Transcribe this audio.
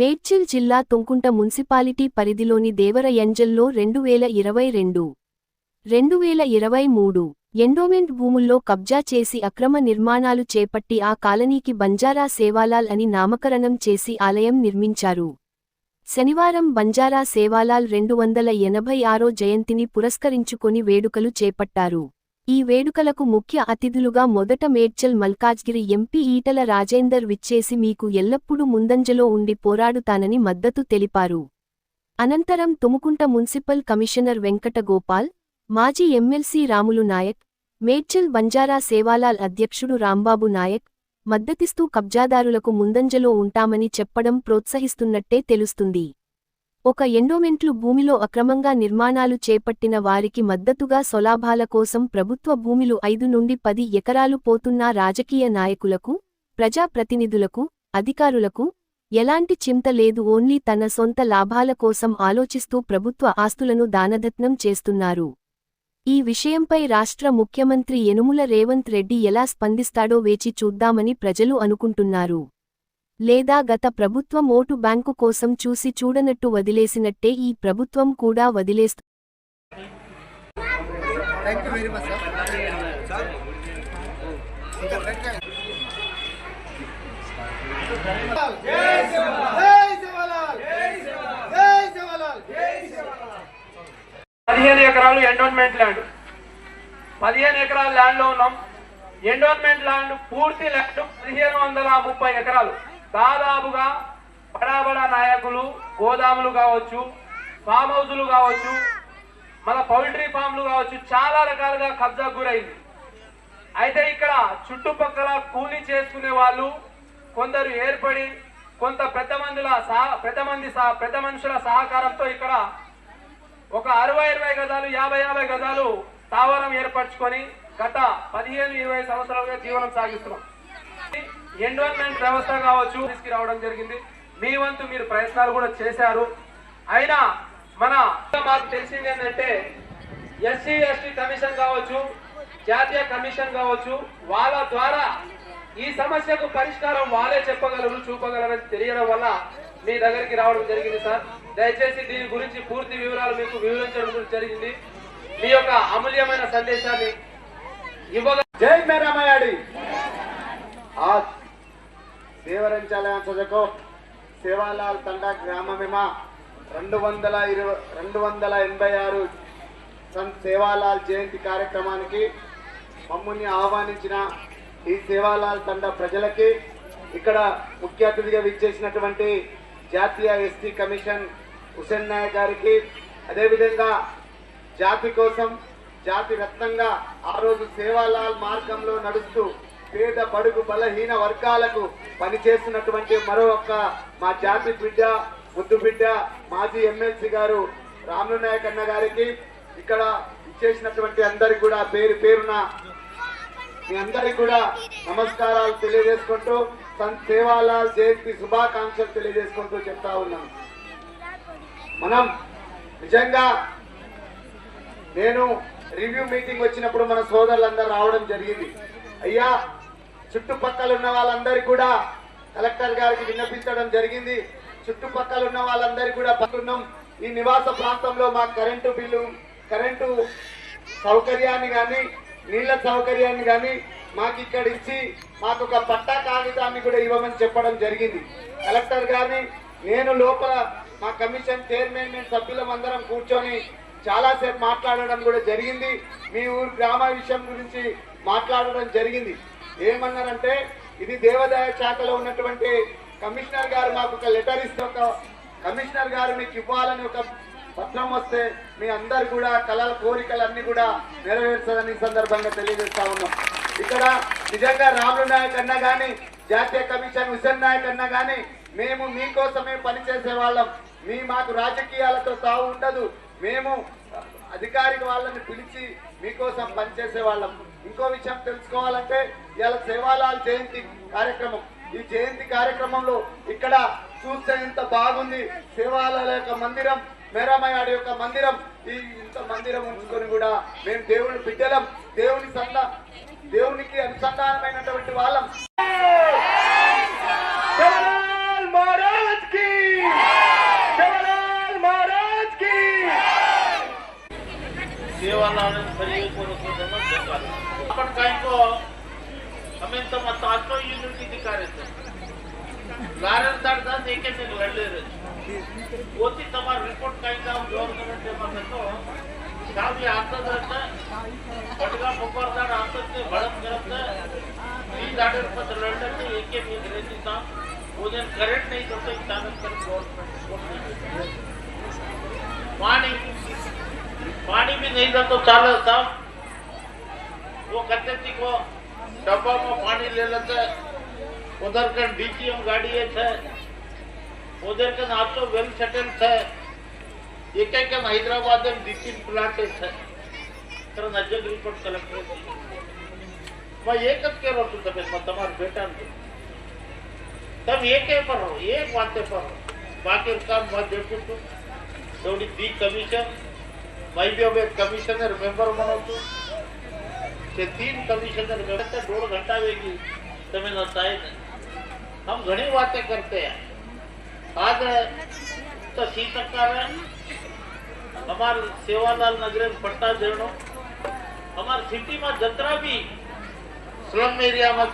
మేడ్చిల్ జిల్లా తొంకుంట మున్సిపాలిటీ పరిధిలోని దేవరయంజల్లో రెండు వేల ఇరవై రెండు రెండు వేల ఇరవై మూడు ఎండోమెంట్ భూముల్లో కబ్జా చేసి అక్రమ నిర్మాణాలు చేపట్టి ఆ కాలనీకి బంజారా సేవాలాల్ అని నామకరణం చేసి ఆలయం నిర్మించారు. శనివారం బంజారా సేవాలాల్ రెండు వందల ఎనభై ఆరో జయంతిని పురస్కరించుకొని వేడుకలు చేపట్టారు. ఈ వేడుకలకు ముఖ్య అతిథులుగా మొదట మేడ్చల్ మల్కాజ్గిరి ఎంపీ ఈటల రాజేందర్ విచ్చేసి మీకు ఎల్లప్పుడూ ముందంజలో ఉండి పోరాడుతానని మద్దతు తెలిపారు. అనంతరం తుముకుంట మున్సిపల్ కమిషనర్ వెంకట గోపాల్ మాజీ ఎమ్మెల్సీ రాములు నాయక్ మేడ్చల్ బంజారా సేవాలాల్ అధ్యక్షుడు రాంబాబు నాయక్ మద్దతిస్తూ కబ్జాదారులకు ముందంజలో ఉంటామని చెప్పడం ప్రోత్సహిస్తున్నట్టే తెలుస్తుంది. ఒక ఎండోమెంట్లు భూమిలో అక్రమంగా నిర్మాణాలు చేపట్టిన వారికి మద్దతుగా సొలాభాల కోసం ప్రభుత్వ భూమిలు ఐదు నుండి పది ఎకరాలు పోతున్నా రాజకీయ నాయకులకు ప్రజాప్రతినిధులకు అధికారులకు ఎలాంటి చింత లేదు ఓన్లీ తన సొంత లాభాల కోసం ఆలోచిస్తూ ప్రభుత్వ ఆస్తులను దానదత్నం చేస్తున్నారు. ఈ విషయంపై రాష్ట్ర ముఖ్యమంత్రి యనుముల రేవంత్ రెడ్డి ఎలా స్పందిస్తాడో వేచి చూద్దామని ప్రజలు అనుకుంటున్నారు. లేదా గత ప్రభుత్వం ఓటు బ్యాంకు కోసం చూసి చూడనట్టు వదిలేసినట్టే ఈ ప్రభుత్వం కూడా వదిలేస్తు thank you very much sir జై శివలాల్ జై శివలాల్ పదిహేను ఎకరాలు ఎండోన్మెంట్ ల్యాండ్ పదిహేను ఎకరాల ల్యాండ్లో ఉన్నాం. ఎండోన్మెంట్ ల్యాండ్ పూర్తి ల్యాండ్ పదిహేను వందల ముప్పై ఎకరాలు. దాదాపుగా బడా బడా నాయకులు గోదాములు కావచ్చు ఫామ్ హౌసులు కావచ్చు మన పౌల్ట్రీ ఫామ్లు కావచ్చు చాలా రకాలుగా కబ్జా గురైంది. అయితే ఇక్కడ చుట్టుపక్కల కూలీ చేసుకునే వాళ్ళు కొందరు ఏర్పడి కొంత పెద్ద మందిల సహ పెద్ద మంది పెద్ద మనుషుల సహకారంతో ఇక్కడ ఒక అరవై ఇరవై గజాలు యాభై యాభై గజాలు స్థావరం ఏర్పరచుకొని గత పదిహేను ఇరవై సంవత్సరాలుగా జీవనం సాగిస్తున్నాం. ఎన్విరాన్మెంట్ వ్యవస్థ కావచ్చు తీసుకురావడం జరిగింది. మీ వంతు మీరు ప్రయత్నాలు కూడా చేశారు. అయినా మన మాకు తెలిసింది ఏంటంటే ఎస్సీ ఎస్టీ కమిషన్ కావచ్చు జాతీయ కమిషన్ కావచ్చు వాళ్ళ ద్వారా ఈ సమస్యకు పరిష్కారం వాళ్ళే చెప్పగలరు చూపగలరని తెలియడం వల్ల మీ దగ్గరికి రావడం జరిగింది సార్. దయచేసి దీని గురించి పూర్తి వివరాలు మీకు వివరించడం జరిగింది. మీ యొక్క అమూల్యమైన సందేశాన్ని ఇవ్వగల జై మేరామయాడి దేవరంచాలయం సజకు సేవాలాల్ తండా గ్రామమిమ? రెండు వందల ఇరవై రెండు వందల ఎనభై ఆరు సంత్ సేవాలాల్ జయంతి కార్యక్రమానికి మమ్మల్ని ఆహ్వానించిన ఈ సేవాలాల్ తండా ప్రజలకి ఇక్కడ ముఖ్య అతిథిగా విచ్చేసినటువంటి జాతీయ ఎస్టీ కమిషన్ హుసేన్ నాయక్ గారికి అదేవిధంగా జాతి కోసం జాతి రత్నంగా ఆ రోజు సేవాలాల్ మార్గంలో నడుస్తూ పేద బడుగు బలహీన వర్గాలకు పనిచేస్తున్నటువంటి మరో ఒక్క మా జాతి బిడ్డ ముద్దు బిడ్డ మాజీ ఎమ్మెల్సీ గారు రాములు నాయక్ అన్న గారికి ఇక్కడ ఇచ్చేసినటువంటి అందరికి కూడా పేరు పేరున మీ అందరికి కూడా నమస్కారాలు తెలియజేసుకుంటూ సంత్ సేవాలాల్ జయంతి శుభాకాంక్షలు తెలియజేసుకుంటూ చెప్తా ఉన్నాం. మనం నిజంగా నేను రివ్యూ మీటింగ్ వచ్చినప్పుడు మన సోదరులందరూ రావడం జరిగింది. అయ్యా చుట్టుపక్కల ఉన్న వాళ్ళందరికీ కూడా కలెక్టర్ గారికి విన్నపించడం జరిగింది. చుట్టుపక్కల ఉన్న వాళ్ళందరికీ కూడా పట్టున్నాం ఈ నివాస ప్రాంతంలో మా కరెంటు బిల్లు కరెంటు సౌకర్యాన్ని కానీ నీళ్ళ సౌకర్యాన్ని కానీ మాకు ఇక్కడ ఇచ్చి మాకు ఒక పట్టా కాగితాన్ని కూడా ఇవ్వమని చెప్పడం జరిగింది. కలెక్టర్ గారిని నేను లోపల మా కమిషన్ చైర్మన్ సభ్యులం అందరం కూర్చొని చాలాసేపు మాట్లాడడం కూడా జరిగింది. మీ ఊరు గ్రామ విషయం గురించి మాట్లాడడం జరిగింది. ఏమన్నారంటే ఇది దేవాదాయ శాఖలో ఉన్నటువంటి కమిషనర్ గారు మాకు ఒక లెటర్ ఇస్తే ఒక కమిషనర్ గారు మీకు ఇవ్వాలని ఒక పత్రం వస్తే మీ అందరు కూడా కళల కోరికలు కూడా నెరవేర్చదని సందర్భంగా తెలియజేస్తా ఉన్నాం. ఇక్కడ నిజంగా రాములు నాయక్ అన్నా కానీ జాతీయ కమిషన్ హుసేన్ నాయక్ అన్నా కానీ మేము మీకోసమే పనిచేసే వాళ్ళం. మీ మాకు రాజకీయాలతో తావు ఉండదు. మేము అధికారిక వాళ్ళని పిలిచి మీకోసం పనిచేసే వాళ్ళం. ఇంకో విషయం తెలుసుకోవాలంటే ఇవాళ సేవాలాల్ జయంతి కార్యక్రమం. ఈ జయంతి కార్యక్రమంలో ఇక్కడ చూస్తే ఇంత బాగుంది. సేవాలాల యొక్క మందిరం మేరామయాడి యొక్క మందిరం. ఈ ఇంత మందిరం ఉంచుకొని కూడా మేము దేవుని బిడ్డలం. దేవుని సంద దేవునికి అనుసంధానమైనటువంటి వాళ్ళం. ಚಾಲ પણ કઈ કહો અમે તો મતાતો યુનિટી દિખારે છે લારન દારદાસ એક એક લડલે રહે પોતી તમારો રિપોર્ટ કઈ કામ ગવર્નમેન્ટ માં થતો સાવી આતો દરતા પટકા પોપરદાર આતો તે ભળમ ગરત ઈ દાડર પર લડલે એક એક ની રહેતી તા ભોજન કરેટ નહીં થતો ઈ તાનક પર ગવર્નમેન્ટ છોડ નહીં પાણી पानी भी नहीं था तो चालत था। वो कहते थी को डब्बा में पानी ले लेते। उधर का डीसीएम गाड़ी है थे उधर का नाचो वेल सेटल थे। एक एक हैदराबाद में डीसी प्लांट है तर नज़र रिपोर्ट कलेक्टर मग एकच केलं होतं तब्येत मग तुम्हाला भेटा तब एक पर हो एक वाते पर हो। बाकी काम मत देखो तू, थोड़ी दी commission मैं भी अब एक कमिश्नर मेंबर बनवतो ते तीन कमिश्नर मेंबर दो घंटा वेगी तुम्हें नसाए नहीं हम घनी बातें करते हैं आज तो सी सरकार है हमारे सेवालाल नगरे में पट्टा देनो हमारे सिटी में जतरा भी स्लम एरिया में